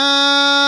ah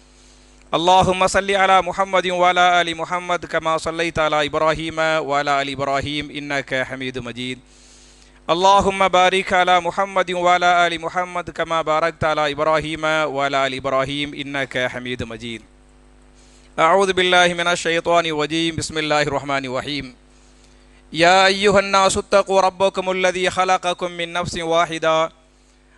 اللهم صل على محمد وعلى آل محمد كما صليت على إبراهيم وعلى آل إبراهيم إنك حميد مجيد. اللهم بارك على محمد وعلى آل محمد كما باركت على إبراهيم وعلى آل إبراهيم إنك حميد مجيد. أعوذ بالله من الشيطان الرجيم. بسم الله الرحمن الرحيم. يا أيها الناس اتقوا ربكم الذي خلقكم من نفس واحدة.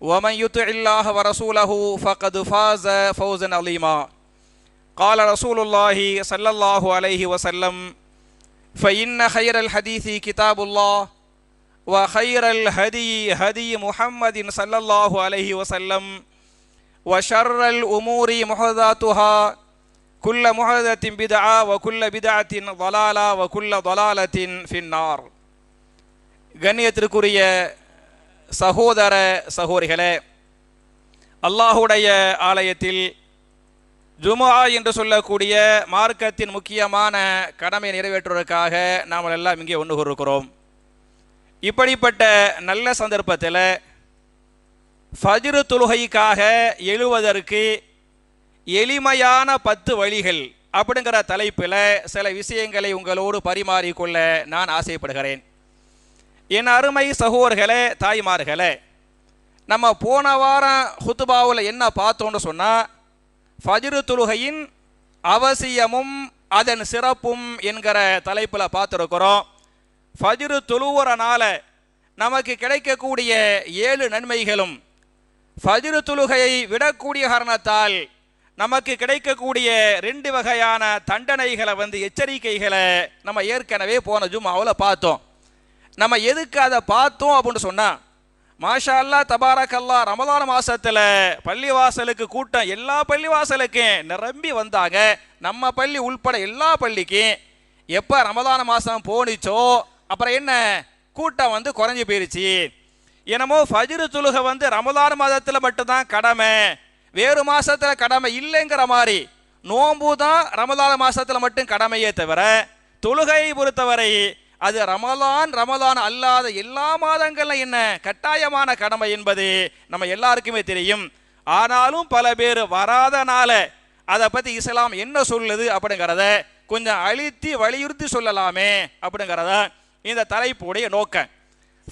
ومن يطع الله ورسوله فقد فاز فوزا عظيما قال رسول الله صلى الله عليه وسلم فإن خير الحديث كتاب الله وخير الهدي هدي محمد صلى الله عليه وسلم وشر الأمور محدثاتها كل محدثة بدعة وكل بدعة ضلالة وكل ضلالة في النار கண்ணியத்திற்குரிய சகோதர சகோதரிகளே அல்லாஹுடைய ஆலயத்தில் ஜுமா என்று சொல்லக்கூடிய மார்க்கத்தின் முக்கியமான கடமை நிறைவேற்றுவதற்காக நாம் எல்லாம் இங்கே ஒன்று கூறுகிறோம் இப்படிப்பட்ட நல்ல சந்தர்ப்பத்தில் ஃபஜ்ரு தொழுகைக்காக எழுவதற்கு எளிமையான பத்து வழிகள் அப்படிங்கிற தலைப்பில் சில விஷயங்களை உங்களோடு பரிமாறிக்கொள்ள நான் ஆசைப்படுகிறேன். என் அருமை சகோர்களே தாய்மார்களே நம்ம போன வாரம் ஹுத்துபாவில் என்ன பார்த்தோன்னு சொன்னால் ஃபஜ்ரு தொழுகையின் அவசியமும் அதன் சிறப்பும் என்கிற தலைப்பில் பார்த்துருக்குறோம். ஃபஜ்ரு தொழுவுறனால நமக்கு கிடைக்கக்கூடிய ஏழு நன்மைகளும் ஃபஜ்ரு தொழுகையை விடக்கூடிய காரணத்தால் நமக்கு கிடைக்கக்கூடிய ரெண்டு வகையான தண்டனைகளை வந்து எச்சரிக்கைகளை நம்ம ஏற்கனவே போன ஜும்மாவில் பார்த்தோம். நம்ம எதுக்கு அதை பார்த்தோம் அப்படின்னு சொன்னால் மாஷா அல்லா தபாரக்கல்லா ரமதான மாதத்தில் மாசத்துல பள்ளிவாசலுக்கு கூட்டம் எல்லா பள்ளிவாசலுக்கும் நிரம்பி வந்தாங்க. நம்ம பள்ளி உள்பட எல்லா பள்ளிக்கும் எப்போ ரமதான மாதம் போனிச்சோ அப்புறம் என்ன? கூட்டம் வந்து குறைஞ்சி போயிருச்சு. என்னமோ ஃபஜ்ரு துலுகை வந்து ரமதான் மாதத்தில் மட்டும்தான் கடமை. வேறு மாதத்தில் கடமை இல்லைங்கிற மாதிரி நோன்பு தான் ரமதான மாதத்தில் மட்டும் கடமையே தவிர தொழுகையை பொறுத்தவரை அது ரமலான் ரமலான் அல்லாத எல்லா மாதங்களும் என்ன? கட்டாயமான கடமை என்பது நம்ம எல்லாருக்குமே தெரியும். ஆனாலும் பல பேர் வராதனால அதை பற்றி இஸ்லாம் என்ன சொல்லுது அப்படிங்கிறத கொஞ்சம் அழுத்தி வலியுறுத்தி சொல்லலாமே அப்படிங்கிறத இந்த தலைப்புடைய நோக்கம்.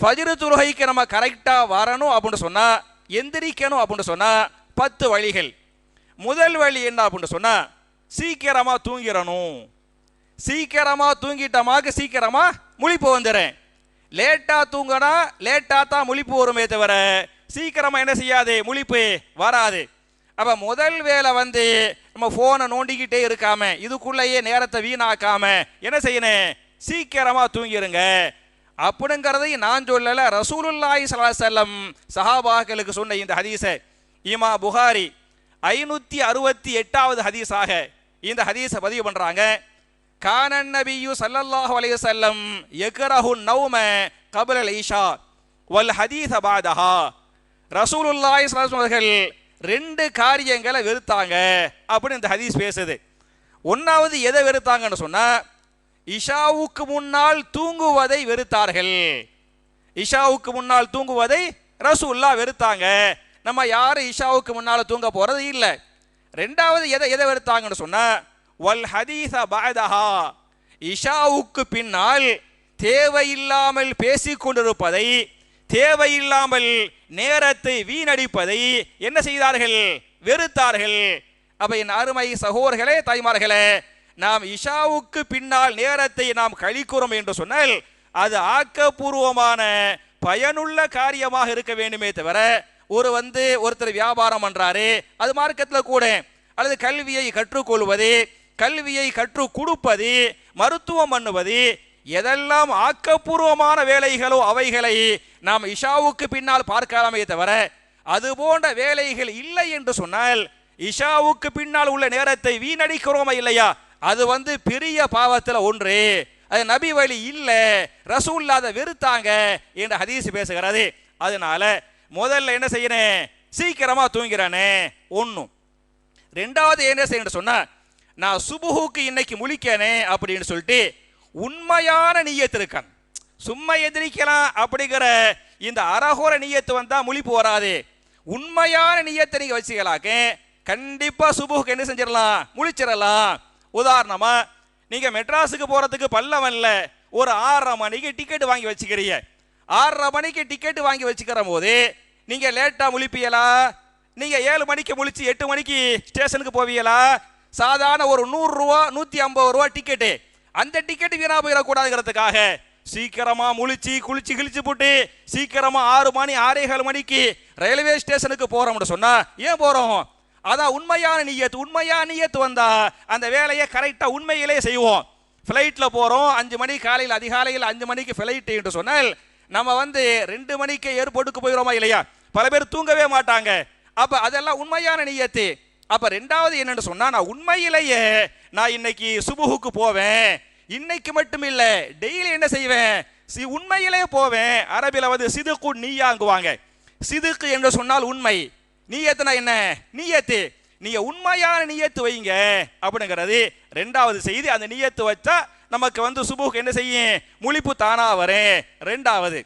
ஃபஜ்ரு துருகைக்கு நம்ம கரெக்டாக வரணும் அப்படின்னு சொன்னால் எந்திரிக்கணும் அப்படின்னு சொன்னால் பத்து வழிகள். முதல் வழி என்ன அப்படின்னு சொன்னால் சீக்கிரமாக தூங்கிடணும். சீக்கிரமா தூங்கிட்டமாக்கு சீக்கிரமா முழிப்பு வந்துடுறேன் லேட்டா தூங்கினா லேட்டா தான் முழிப்பு வருமே தவிர சீக்கிரமா என்ன செய்யாது? முழிப்பு வராது. அப்ப முதல் வேலை வந்து நம்ம போனை நோண்டிக்கிட்டே இருக்காம இதுக்குள்ளேயே நேரத்தை வீணாக்காம என்ன செய்யணும்? சீக்கிரமா தூங்கிருங்க. அப்படிங்கிறதையும் நான் சொல்லல ரசூலுல்லாஹி சலாசல்லம் சஹாபாக்களுக்கு சொன்ன இந்த ஹதீஸை. இமா புகாரி ஐநூத்தி அறுபத்தி எட்டாவது ஹதீஸாக இந்த ஹதீஸை பதிவு பண்றாங்க. கானன் நபியு சல்லல்லாஹு அலைய செல்லம் எக்ரஹு நௌம கப்ல அல் ஈஷா வல் ஹதீஸ பாதஹா. ரசூலுல்லாய் ஸல்லல்லாஹு அவர்கள் ரெண்டு காரியங்களை வெறுத்தாங்க அப்படின்னு இந்த ஹதீஸ் பேசுது. ஒன்றாவது எதை வெறுத்தாங்கன்னு சொன்னால் இஷாவுக்கு முன்னால் தூங்குவதை வெறுத்தார்கள். இஷாவுக்கு முன்னால் தூங்குவதை ரசூல்லா வெறுத்தாங்க. நம்ம யாரும் இஷாவுக்கு முன்னால் தூங்க போகிறது இல்லை. ரெண்டாவது எதை எதை வெறுத்தாங்கன்னு சொன்னால் வல் ஹதீச பாதஹா இஷாவுக்கு பின்னால் தேவையில்லாமல் பேசிக்கொண்டிருப்பதை தேவையில்லாமல் நேரத்தை வீணடிப்பதை என்ன செய்தார்கள்? வெறுத்தார்கள். அப்ப என் அருமை சகோதரர்களே தாய்மார்களே நாம் இஷாவுக்கு பின்னால் நேரத்தை நாம் கழிக்கிறோம் என்று சொன்னால் அது ஆக்கப்பூர்வமான பயனுள்ள காரியமாக இருக்க வேண்டுமே தவிர ஒரு வந்து ஒருத்தர் வியாபாரம் பண்றாரு அது மார்க்கத்தில் கூட அல்லது கல்வியை கற்றுக்கொள்வது கல்வியை கற்றுக் கொடுப்பது மருத்துவம் பண்ணுவது எதெல்லாம் ஆக்கப்பூர்வமான வேலைகளோ அவைகளை நாம் இஷாவுக்கு பின்னால் பார்க்கலாமே தவிர அது போன்ற வேலைகள் இல்லை என்று சொன்னால் இஷாவுக்கு பின்னால் உள்ள நேரத்தை வீணடிக்கிறோமா இல்லையா? அது வந்து பெரிய பாவத்தில் ஒன்று. அது நபி வழி இல்லை ரசூல்லா அதை வெறுத்தாங்க என்று ஹதீஸ் பேசுகிறது. அதனால முதல்ல என்ன செய்யணும் சீக்கிரமா தூங்கிறானே. ஒன்றும் ரெண்டாவது என்ன செய்யணும் சொன்னா நான் சுபுகுக்கு இன்னைக்கு முழிக்கனே அப்படின்னு சொல்லிட்டு உண்மையான நீயத்து இருக்கான். சும்மா எதிரிக்கலாம் அப்படிங்கிற இந்த அரகோர நீயத்து வந்தால் முழிப்பு வராது உண்மையான நீயத்தை நீங்கள் வச்சுக்கலாக்க. கண்டிப்பாக சுபுக்கு என்ன செஞ்சிடலாம்? முழிச்சிடலாம். உதாரணமாக நீங்கள் மெட்ராஸுக்கு போறதுக்கு பல்லவன்ல ஒரு ஆறரை மணிக்கு டிக்கெட் வாங்கி வச்சுக்கிறீங்க. ஆறரை மணிக்கு டிக்கெட் வாங்கி வச்சுக்கிற போது நீங்கள் லேட்டாக முழிப்பீங்களா? நீங்கள் ஏழு மணிக்கு முழிச்சு எட்டு மணிக்கு ஸ்டேஷனுக்கு போவீங்களா? சாதாரண ஒரு நூறு ரூபா நூத்தி ஐம்பது ரூபா டிக்கெட்டு அந்த டிக்கெட் வீணா போயிடக்கூடாதுங்கிறதுக்காக சீக்கிரமா முழிச்சு குளிச்சு கிழிச்சு போட்டு சீக்கிரமா ஆறு மணி ஆறே கால் மணிக்கு ரயில்வே ஸ்டேஷனுக்கு போகிறோம்னு சொன்னா ஏன் போறோம்? அதான் உண்மையான நீயத்து உண்மையான நீயத்து வந்தா அந்த வேலையை கரெக்டா உண்மையிலே செய்வோம். ஃப்ளைட்டில் போகிறோம் அஞ்சு மணி காலையில் அதிகாலையில் அஞ்சு மணிக்கு ஃப்ளைட்டு என்று சொன்னால் நம்ம வந்து ரெண்டு மணிக்கு ஏர்போர்ட்டுக்கு போயிடுறோமா இல்லையா? பல பேர் தூங்கவே மாட்டாங்க. அப்போ அதெல்லாம் உண்மையான நீயத்து. அப்ப ரெண்டாவது என்னன்னு சொன்னா நான் உண்மையிலேயே நான் இன்னைக்கு சுபுகுக்கு போவேன். இன்னைக்கு மட்டும் இல்ல டெய்லி என்ன செய்வேன்? சி- உண்மையிலே போவேன். அரபில வந்து சிதுக்கு நீயாங்குவாங்க. சிதுக்கு என்று சொன்னால் உண்மை. நீயத்துனா என்ன? நீயத்து. நீங்க உண்மையான நீயத்து வைங்க அப்படிங்கிறது ரெண்டாவது செய்தி. அந்த நீயத்து வச்சா நமக்கு வந்து சுபுக்கு என்ன செய்யும்? முழிப்பு தானா வரும். ரெண்டாவது.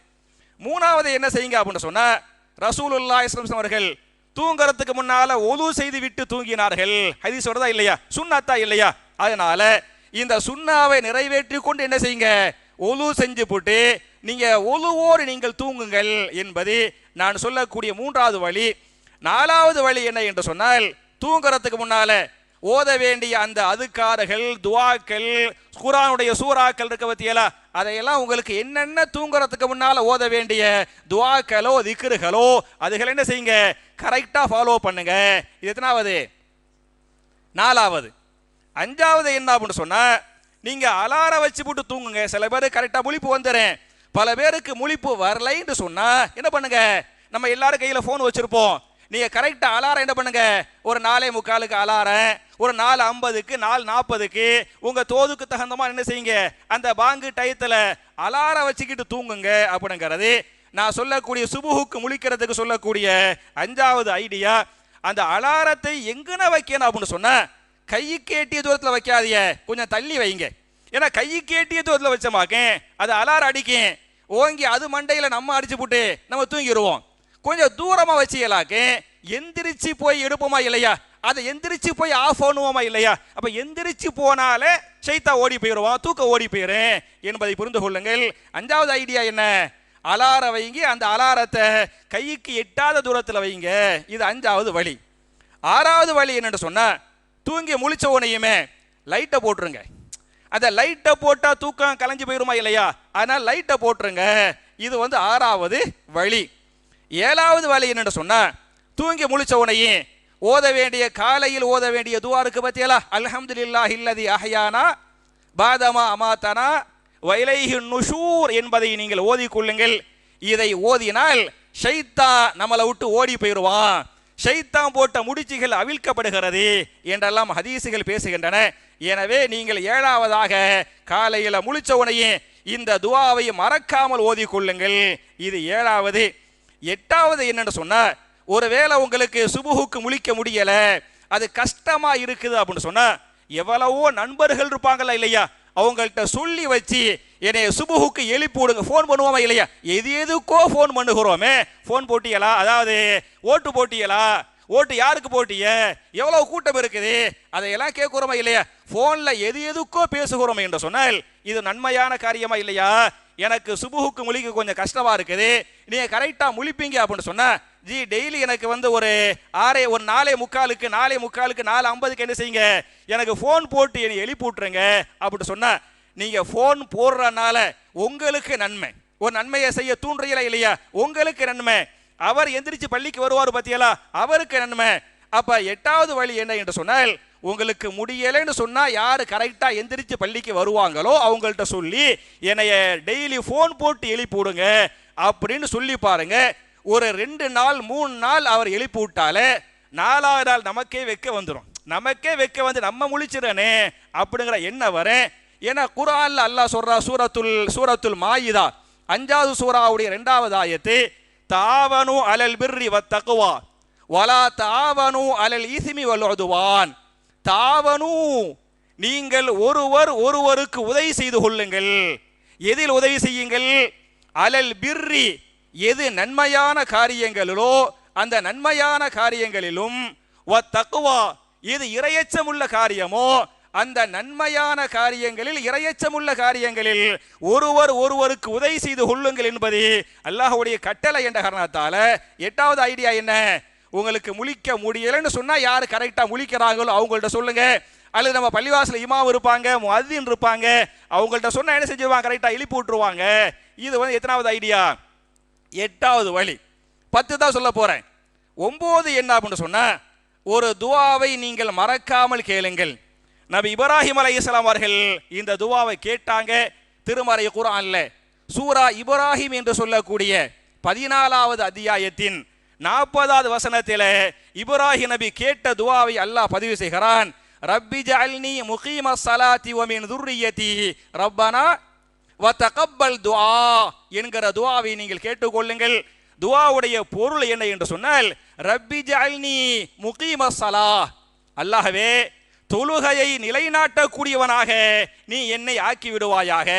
மூணாவது என்ன செய்யுங்க அப்படின்னு சொன்னா ரசூல் ஸல்லல்லாஹு அவர்கள் தூங்குறதுக்கு முன்னால ஒது செய்து விட்டு தூங்கினார்கள். ஹதீஸ் வருதா இல்லையா? சுண்ணாத்தா இல்லையா? அதனால இந்த சுண்ணாவை நிறைவேற்றி கொண்டு என்ன செய்யுங்க? ஒலு செஞ்சு போட்டு நீங்க ஒலுவோடு நீங்கள் தூங்குங்கள் என்பது நான் சொல்லக்கூடிய மூன்றாவது வழி. நாலாவது வழி என்ன என்று சொன்னால் தூங்குறதுக்கு முன்னால ஓத வேண்டிய அந்த அதுக்காரர்கள் துவாக்கள் குரானுடைய சூறாக்கள் இருக்க பத்தியலா? அதையெல்லாம் உங்களுக்கு என்னென்ன தூங்குறதுக்கு முன்னால ஓத வேண்டிய துவாக்களோ திக்ருகளோ அதுகளை என்ன செய்யுங்க? கரெக்டாக ஃபாலோ பண்ணுங்க. இது எத்தனாவது? நாலாவது. அஞ்சாவது என்ன அப்படின்னு சொன்னால் நீங்கள் அலாரம் வச்சு போட்டு தூங்குங்க. சில பேர் கரெக்டாக முழிப்பு வந்துடுறேன் பல பேருக்கு முழிப்பு வரலைன்னு சொன்னால் என்ன பண்ணுங்க? நம்ம எல்லாரும் கையில் ஃபோன் வச்சுருப்போம். நீங்கள் கரெக்டாக அலாரம் என்ன பண்ணுங்க? ஒரு நாலே முக்காலுக்கு அலாரம் ஒரு நாலு ஐம்பதுக்கு நாலு நாற்பதுக்கு உங்கள் தோதுக்கு தகுந்தமாக என்ன செய்யுங்க? அந்த பாங்கு டயத்தில் அலாரம் வச்சுக்கிட்டு தூங்குங்க அப்படிங்கிறது நான் சொல்லக்கூடிய சுபுகுக்கு முழிக்கிறதுக்கு சொல்லக்கூடிய அஞ்சாவது ஐடியா. அந்த அலாரத்தை எங்கன வைக்கணும் அப்படின்னு சொன்னா கைக்கு எட்டிய தூரத்தில் வைக்காதிய கொஞ்சம் தள்ளி வைங்க. ஏன்னா கைக்கு எட்டிய தூரத்தில் வச்சமாக்கேன். அது அலாரம் அடிக்கும். ஓங்கி அது மண்டையில் நம்ம அடிச்சு போட்டு நம்ம தூங்கிடுவோம் கொஞ்சம் தூரமாக வச்சியலாக்கு. எந்திரிச்சு போய் எடுப்போமா இல்லையா? அதை எந்திரிச்சு போய் ஆஃப் பண்ணுவோமா இல்லையா? அப்போ எந்திரிச்சு போனாலே சைத்தா ஓடி போயிடுவான் தூக்க ஓடி போயிடும் என்பதை புரிந்து கொள்ளுங்கள். அஞ்சாவது ஐடியா என்ன? அலாரம் வைங்க. அந்த அலாரத்தை கைக்கு எட்டாத தூரத்தில் வைங்க. இது அஞ்சாவது வழி. ஆறாவது வழி என்னென்னு சொன்னால் தூங்கி முழிச்ச உனையுமே லைட்டை போட்டுருங்க. அந்த லைட்டை போட்டால் தூக்கம் கலைஞ்சு போயிருமா இல்லையா? அதனால் லைட்டை போட்டுருங்க. இது வந்து ஆறாவது வழி. ஏழாவது வேலை என்னென்று சொன்னால் தூங்கி முழிச்ச உனையே ஓத வேண்டிய காலையில் ஓத வேண்டிய துவா இருக்கு பத்தியலா? இல்லா இல்லதி அஹயானா பாதமா அமாத்தனா வைலைஹி நுஷூர் என்பதை நீங்கள் ஓதிக்கொள்ளுங்கள் இதை ஓதினால் ஷைத்தா நம்மளை விட்டு ஓடி போயிடுவான். ஷைத்தான் போட்ட முடிச்சுகள் அவிழ்க்கப்படுகிறது என்றெல்லாம் ஹதீசுகள் பேசுகின்றன. எனவே நீங்கள் ஏழாவதாக காலையில் முழிச்ச உனையே இந்த துவாவை மறக்காமல் ஓதிக்கொள்ளுங்கள் இது ஏழாவது. எட்டாவது என்னன்னு சொன்னா ஒருவேளை உங்களுக்கு சுபுகுக்கு முழிக்க முடியல அது கஷ்டமா இருக்குது அப்படின்னு சொன்னா எவ்வளவோ நண்பர்கள் இருப்பாங்களா இல்லையா? அவங்கள்ட்ட சொல்லி வச்சு என்னைய சுபுகுக்கு எழுப்பி விடுங்க ஃபோன் பண்ணுவோமா இல்லையா? எது எதுக்கோ ஃபோன் பண்ணுகிறோமே ஃபோன் போட்டியலா? அதாவது ஓட்டு போட்டியலா? ஓட்டு யாருக்கு போட்டிய? எவ்வளவு கூட்டம் இருக்குது? அதையெல்லாம் கேட்குறோமா இல்லையா? ஃபோனில் எது எதுக்கோ பேசுகிறோமே என்று சொன்னால் இது நன்மையான காரியமா இல்லையா? எனக்கு சுபுகுக்கு முழிக்க கொஞ்சம் கஷ்டமாக இருக்குது. நீங்கள் கரெக்டாக முழிப்பீங்க அப்படின்னு சொன்னால் ஜி டெய்லி எனக்கு வந்து ஒரு ஆறே ஒரு நாலே முக்காலுக்கு நாலே முக்காலுக்கு நாலு ஐம்பதுக்கு என்ன செய்யுங்க? எனக்கு ஃபோன் போட்டு என்னை எழுப்பி விட்ருங்க அப்படின்னு சொன்னால் நீங்கள் ஃபோன் போடுறனால உங்களுக்கு நன்மை. ஒரு நன்மையை செய்ய தூண்டுறீங்களா இல்லையா? உங்களுக்கு நன்மை. அவர் எந்திரிச்சு பள்ளிக்கு வருவார் பத்தியலா அவருக்கு நன்மை. அப்ப எட்டாவது வழி என்ன என்று சொன்னால் உங்களுக்கு முடியலைன்னு சொன்னால் யார் கரெக்டாக எந்திரிச்சு பள்ளிக்கு வருவாங்களோ அவங்கள்ட்ட சொல்லி என்னைய டெய்லி ஃபோன் போட்டு எழுப்பிவிடுங்க அப்படின்னு சொல்லி பாருங்க. ஒரு ரெண்டு நாள் மூணு நாள் அவர் எழுப்பி விட்டாலே நாலாவது நாள் நமக்கே வைக்க வந்துடும் நமக்கே வைக்க வந்து நம்ம முழிச்சிடனே அப்படிங்கிற எண்ணம் வர ஏன்னா குரான் அல்லாஹ் சொல்றா சூரத்துல் சூரத்துல் மாயிதா அஞ்சாவது சூறாவுடைய ரெண்டாவது ஆயத்து தாவனு அலல் பிர்ரி வத்தகுவா வலா தாவனு அலல் இசிமி வலுதுவான் தாவனு நீங்கள் ஒருவர் ஒருவருக்கு உதவி செய்து கொள்ளுங்கள். எதில் உதவி செய்யுங்கள்? அலல் பிர்ரி. எது நன்மையான காரியங்களிலோ அந்த நன்மையான காரியங்களிலும். வ தக்குவா எது இரையச்சமுள்ள காரியமோ அந்த நன்மையான காரியங்களில் இரையச்சமுள்ள காரியங்களில் ஒருவர் ஒருவருக்கு உதவி செய்து கொள்ளுங்கள் என்பது அல்லாஹுடைய கட்டளை என்ற காரணத்தால. எட்டாவது ஐடியா என்ன? உங்களுக்கு முழிக்க முடியலைன்னு சொன்னால் யார் கரெக்டாக முழிக்கிறாங்களோ அவங்கள்ட்ட சொல்லுங்க. அல்லது நம்ம பள்ளிவாசல இமாம் இருப்பாங்க முஅத்தின் இருப்பாங்க அவங்கள்ட்ட சொன்னால் என்ன செஞ்சுருவாங்க? கரெக்டாக எழுப்பி விட்டுருவாங்க. இது வந்து எத்தனாவது ஐடியா? எட்டாவது வழி. பத்து தான் சொல்ல போகிறேன் ஒம்பது என்ன அப்படின்னு சொன்னால் ஒரு துவாவை நீங்கள் மறக்காமல் கேளுங்கள். நபி இப்ராஹிம் அலைஹிஸ்ஸலாம் அவர்கள் இந்த துவாவை கேட்டாங்க திருமறை குரான்ல சூரா இப்ராஹிம் என்று சொல்லக்கூடிய பதினாலாவது அத்தியாயத்தின் நாற்பதாவது வசனத்தில் இப்ராஹி நபி கேட்ட துவாவை அல்லாஹ் பதிவு செய்கிறான். ரப்பி ஜல்னி முகீம சலாத்தி ஒமின் துர்ரியத்தி. ரப்பனா வ தகப்பல் துஆ என்கிற துவாவை நீங்கள் கேட்டுக்கொள்ளுங்கள். துவாவுடைய பொருள் என்ன என்று சொன்னால் ரப்பி ஜல்னி முகீம சலா அல்லாஹவே தொழுகையை நிலைநாட்டக்கூடியவனாக நீ என்னை ஆக்கி விடுவாயாக.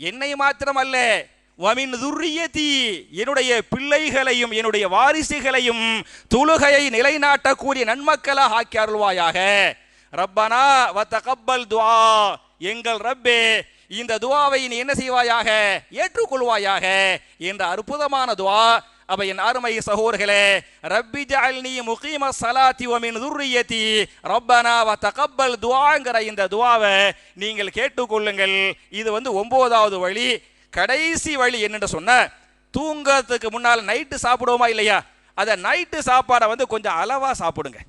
என்னை மாத்திரமல்ல வமின் துர்ரியதி என்னுடைய பிள்ளைகளையும் என்னுடைய வாரிசுகளையும் தொழுகையை நிலைநாட்டக்கூடிய நன்மக்களாக ஆக்கி அருள்வாயாக. ரப்பனா வ தகப்பல் துவா. எங்கள் ரப்பே இந்த துவாவை நீ என்ன செய்வாயாக? ஏற்றுக்கொள்வாயாக. என்ற அற்புதமான துவா. அப்ப என் அருமை சகோதரர்களே ரப்பி ஜஅல்னி முகீம ஸலாத்தி வ மின் ரப்பனா வ தகப்பல் துஆங்கிற இந்த துவாவை நீங்கள் கேட்டுக்கொள்ளுங்கள். இது வந்து ஒன்பதாவது வழி. கடைசி வழி என்னென்று சொன்ன தூங்கிறதுக்கு முன்னால் நைட்டு சாப்பிடுவோமா இல்லையா? அதை நைட்டு சாப்பாடை வந்து கொஞ்சம் அளவாக சாப்பிடுங்க.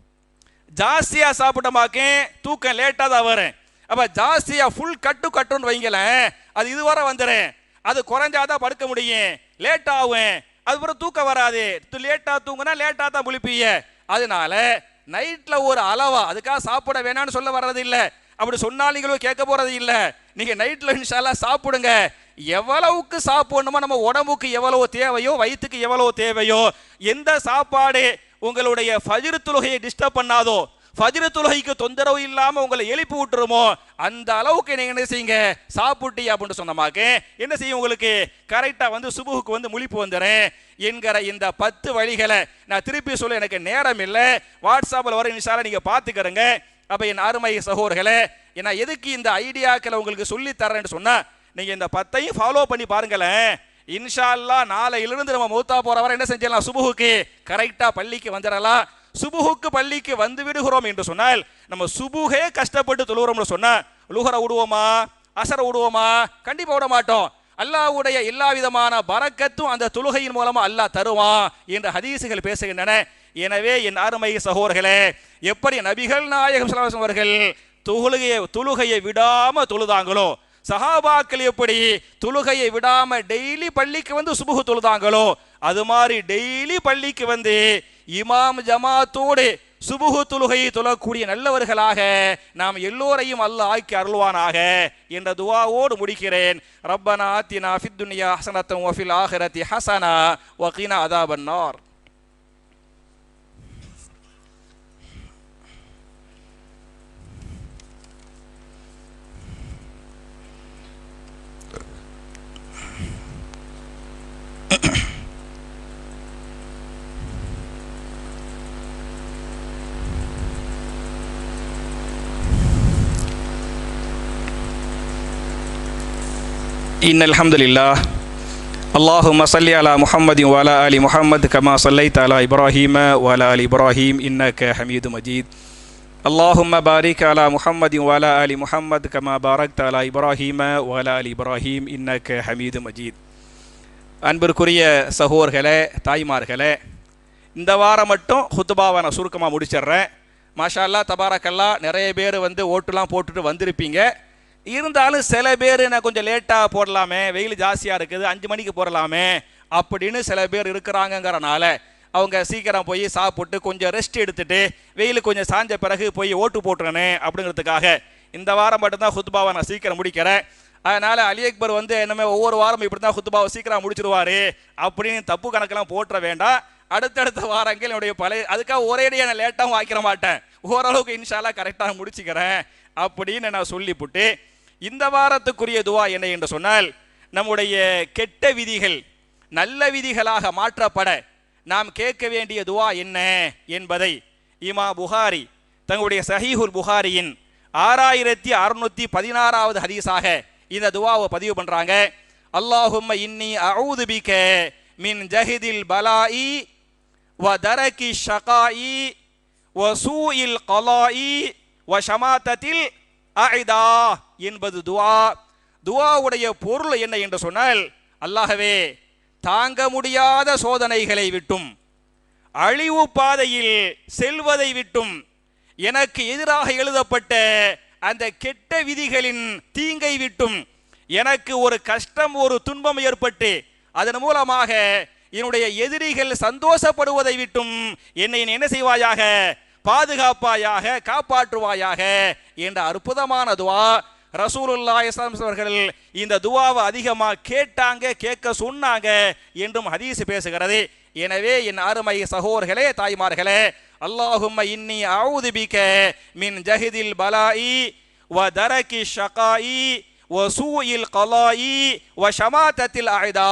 ஜாஸ்தியாக சாப்பிட்டமாக்கே தூக்கம் லேட்டாக தான் வரும். அப்போ ஜாஸ்தியாக ஃபுல் கட்டு கட்டுன்னு வைங்களேன் அது இதுவரை வந்துடும் அது குறைஞ்சாதான் படுக்க முடியும். லேட் ஆகும். அதுக்கப்புறம் தூக்கம் வராது. லேட்டாக தூங்குனா லேட்டாக தான் முழிப்பீங்க. அதனால நைட்டில் ஒரு அளவா அதுக்காக சாப்பிட வேணாம்னு சொல்ல வர்றது இல்லை. அப்படி சொன்னால் நீங்களும் கேட்க போறது இல்லை. நீங்க நைட்ல இன்ஷால்லா சாப்பிடுங்க. எவ்வளவுக்கு சாப்பிடணுமோ நம்ம உடம்புக்கு எவ்வளவு தேவையோ வயிற்றுக்கு எவ்வளவு தேவையோ எந்த சாப்பாடு உங்களுடைய ஃபஜிரு தொழுகையை டிஸ்டர்ப் பண்ணாதோ ஃபஜ்ர் தொழுகைக்கு தொந்தரவு இல்லாமல் உங்களை எழுப்பி விட்டுருமோ அந்த அளவுக்கு நீங்கள் என்ன செய்யுங்க? சாப்பிட்டி அப்படின்னு சொன்னமாக்கு என்ன செய்யும் உங்களுக்கு? கரெக்டாக வந்து சுபுகுக்கு வந்து முழிப்பு வந்துடுறேன் என்கிற இந்த பத்து வழிகளை நான் திருப்பி சொல்ல எனக்கு நேரம் இல்லை. வாட்ஸ்அப்பில் வர இன்ஷால நீங்கள் பார்த்துக்கிறேங்க. அப்போ என் அருமை சகோதரர்களே நான் எதுக்கு இந்த ஐடியாக்களை உங்களுக்கு சொல்லி தரேன்னு சொன்னா நீங்கள் இந்த பத்தையும் ஃபாலோ பண்ணி பாருங்களேன். இன்ஷா அல்லாஹ் நாளையிலிருந்து நம்ம மூத்தா போறவரை என்ன செஞ்சிடலாம்? சுபுகுக்கு கரெக்டாக பள்ளிக்கு வந்துடலாம். சுபுகுக்கு பள்ளிக்கு வந்து விடுகிறோம் என்று சொன்னால் நம்ம சுபுகே கஷ்டப்பட்டு தொழுகிறோம்னு சொன்னால் லுகரை விடுவோமா அசரை விடுவோமா? கண்டிப்பாக விட மாட்டோம். அல்லாஹ்வுடைய எல்லா விதமான பரக்கத்தும் அந்த தொழுகையின் மூலமாக அல்லாஹ் தருவான் என்று ஹதீசுகள் பேசுகின்றன. எனவே என் அருமை சகோதரர்களே எப்படி நபிகள் நாயகம் ஸல்லல்லாஹு அவர்கள் தொழுகையை தொழுகையை விடாம தொழுதாங்களோ சஹாபாக்கள் எப்படி தொழுகையை விடாம டெய்லி பள்ளிக்கு வந்து சுபுகு தொழுதாங்களோ அது மாதிரி டெய்லி பள்ளிக்கு வந்து இமாம் ஜமாத்தோடு சுபுகு தொழுகையை தொழக்கூடிய நல்லவர்களாக நாம் எல்லோரையும் அல்லாஹ் ஆக்கி அருள்வானாக என்ற துவாவோடு முடிக்கிறேன். ரப்பனா ஆத்தினா ஃபித் துன்யா ஹசனத்தம் வஃபில் ஆஹிரத்தி ஹசனா வகீனா அதாபன்னார் إن الحمد لله اللهم صل على محمد وعلى آل محمد كما صليت على إبراهيم وعلى آل إبراهيم إنك حميد مجيد اللهم بارك على محمد وعلى آل محمد كما باركت على إبراهيم وعلى آل إبراهيم إنك حميد مجيد அன்பிற்குரிய சகோதர்களே தாய்மார்களே இந்த வாரம் மட்டும் ஹுத்துபாவை நான் சுருக்கமாக முடிச்சிடுறேன் மாஷா அல்லா தபாரக்கல்லா நிறைய பேர் வந்து ஓட்டுலாம் போட்டுட்டு வந்திருப்பீங்க இருந்தாலும் சில பேர் நான் கொஞ்சம் லேட்டாக போடலாமே வெயில் ஜாஸ்தியாக இருக்குது அஞ்சு மணிக்கு போடலாமே அப்படின்னு சில பேர் இருக்கிறாங்கங்கிறனால அவங்க சீக்கிரம் போய் சாப்பிட்டு கொஞ்சம் ரெஸ்ட் எடுத்துட்டு வெயில் கொஞ்சம் சாஞ்ச பிறகு போய் ஓட்டு போட்டுறனே அப்படிங்கிறதுக்காக இந்த வாரம் மட்டும்தான் ஹுத்பாவை நான் சீக்கிரம் முடிக்கிறேன். அதனால் அலி அக்பர் வந்து என்னமே ஒவ்வொரு வாரமும் இப்படி தான் ஹுத்பாவை சீக்கிரம் முடிச்சிருவாரு அப்படின்னு தப்பு கணக்கெல்லாம் போட்டுற வேண்டாம். அடுத்தடுத்த வாரங்கள் என்னுடைய பழைய அதுக்காக ஒரேடியாக நான் லேட்டாகவும் வாய்க்கிற மாட்டேன். ஓரளவுக்கு இன்ஷாலாக கரெக்டாக முடிச்சுக்கிறேன் அப்படின்னு நான் சொல்லிப்புட்டு இந்த வாரத்துக்குரிய துவா என்ன என்று சொன்னால் நம்முடைய கெட்ட விதிகள் நல்ல விதிகளாக மாற்றப்பட நாம் கேட்க வேண்டிய துவா என்ன என்பதை இமா புகாரி தங்களுடைய சஹீஹுல் புகாரியின் ஆறாயிரத்தி அறுநூத்தி பதினாறாவது ஹதீஸாக இந்த துவாவை பதிவு பண்றாங்க. அல்லாஹும்ம இன்னி அவுது பிக மின் ஜஹிதில் பலாயி வ தரகி ஷகாயி வ சூஇல் கலாயி வ ஷமாத்தத்தில் அஇதா என்பது துவா. துவாவுடைய பொருள் என்ன என்று சொன்னால் அல்லாஹவே தாங்க முடியாத சோதனைகளை விட்டும் அழிவு பாதையில் செல்வதை விட்டும் எனக்கு எதிராக எழுதப்பட்ட அந்த கெட்ட விதிகளின் தீங்கை விட்டும் எனக்கு ஒரு கஷ்டம் ஒரு துன்பம் ஏற்பட்டு அதன் மூலமாக என்னுடைய எதிரிகள் சந்தோஷப்படுவதை விட்டும் என்னை என்ன செய்வாயாக? பாதுகாப்பாயாக காப்பாற்றுவாயாக என்ற அற்புதமான துவா ரசூலுல்லா இஸ்லாம் அவர்கள் இந்த துவாவை அதிகமாக கேட்டாங்க கேட்க சொன்னாங்க என்றும் ஹதீஸ் பேசுகிறது. எனவே என் அருமை சகோதர்களே தாய்மார்களே அல்லாஹும்ம இன்னி அவுது பிக மின் ஜஹிதில் பலாயி வ தரகி ஷகாயி வ சூயில் கலாயி வ ஷமாத்தத்தில் ஆயுதா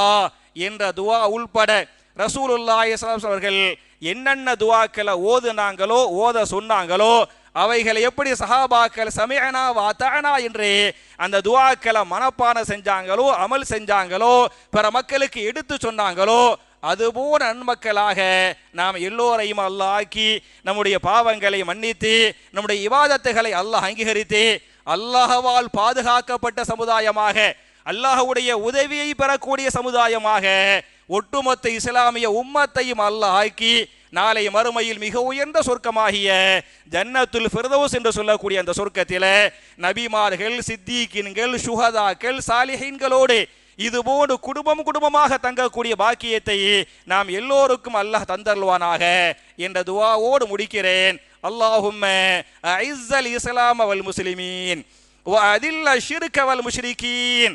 என்ற துவா உள்பட ரசூலுல்லா இஸ்லாம் அவர்கள் என்னென்ன துவாக்களை ஓதுனாங்களோ ஓத சொன்னாங்களோ அவைகளை எப்படி சஹாபாக்கள் சமயனா வாத்தானா என்று அந்த துவாக்களை மனப்பான செஞ்சாங்களோ அமல் செஞ்சாங்களோ பிற மக்களுக்கு எடுத்து சொன்னாங்களோ அதுபோல நன்மக்களாக நாம் எல்லோரையும் அல்லாஹ் ஆக்கி நம்முடைய பாவங்களை மன்னித்து நம்முடைய இவாதத்துகளை அல்லாஹ் அங்கீகரித்து அல்லாஹவால் பாதுகாக்கப்பட்ட சமுதாயமாக அல்லாஹவுடைய உதவியை பெறக்கூடிய சமுதாயமாக ஒட்டுமொத்த இஸ்லாமிய உம்மத்தையும் அல்ல ஆக்கி நாளை மறுமையில் மிக உயர்ந்த சொர்க்கமாகிய ஜன்னத்துல் ஃபிர்தவுஸ் என்று சொல்லக்கூடிய அந்த சொர்க்கத்தில் நபிமார்கள் சித்திகின்கள் சுகதாக்கள் சாலிஹீன்களோடு இதுபோன்று குடும்பம் குடும்பமாக தங்கக்கூடிய பாக்கியத்தை நாம் எல்லோருக்கும் அல்லாஹ் தந்தல்வானாக என்ற துவாவோடு முடிக்கிறேன். அல்லாஹும் ஐசல் இஸ்லாம் அவல் முஸ்லிமீன் அதில் ஷிருக் அவல் முஷ்ரிகீன்.